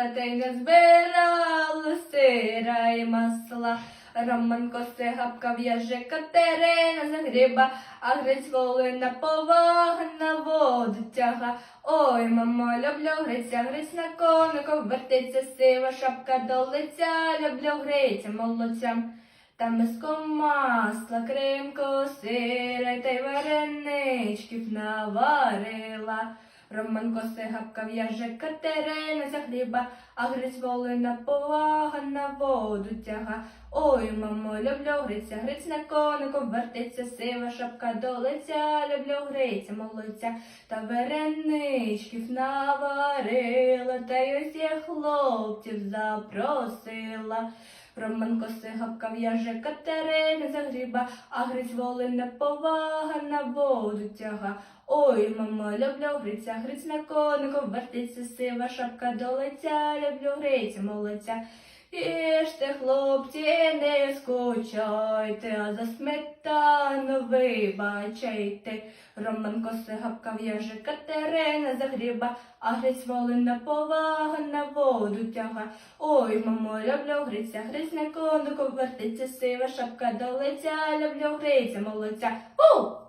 сватиня збирала сира і масла. Роман гапка в'яже Катерина загріба, а гриць волина повага на воду тяга. Ой, мамо, люблю гриця, гриць на конику, вертиться сива шапка до лиця, люблю гриця молодцям. Та миском масла, кримку, сира та й вареничків наварила. Роман коси гапка в'яже Катерина за хліба, а гриць волина повага на воду тяга. Ой, мамо, люблю гриця, гриць на конику, вертиться сива шапка до лиця, люблю гриця, молодця, та вареничків наварила, та й ось я хлопців запросила. Роман коси гапка в'яже Катерина за гріба, а гриць волина повага на воду тяга. Ой, мамо, люблю гриця, гриць на конику, вертиться сива шапка до лиця, люблю гриця, молодця. Їжте, хлопці, не скучайте, а за сметану вибачайте. Роман коси гапка в'яже Катерина за гріба, а гриць волина повага на воду тяга. Ой, мамо, люблю гриця, гриць на конику, вертиться сива шапка до лиця, люблю гриця, молодця. У!